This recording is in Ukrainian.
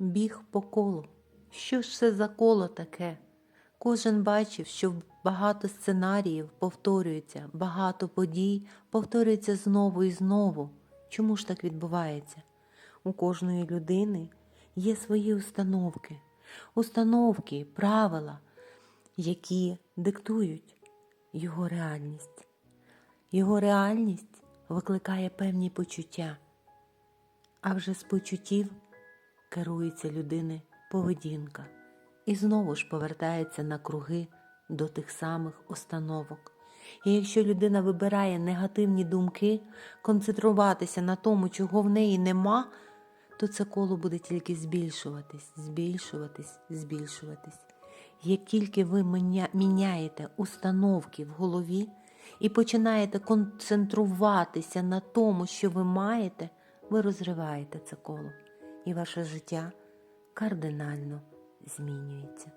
біг по колу. Що ж це за коло таке? Кожен бачив, що багато сценаріїв повторюється, багато подій повторюється знову і знову. Чому ж так відбувається? У кожної людини є свої установки, установки, правила, які диктують його реальність. Його реальність викликає певні почуття, а вже з почуттів керується людини поведінка і знову ж повертається на круги до тих самих установок. І якщо людина вибирає негативні думки, концентруватися на тому, чого в неї нема, то це коло буде тільки збільшуватись, збільшуватись, збільшуватись. Як тільки ви міняєте установки в голові і починаєте концентруватися на тому, що ви маєте, ви розриваєте це коло, і ваше життя кардинально змінюється.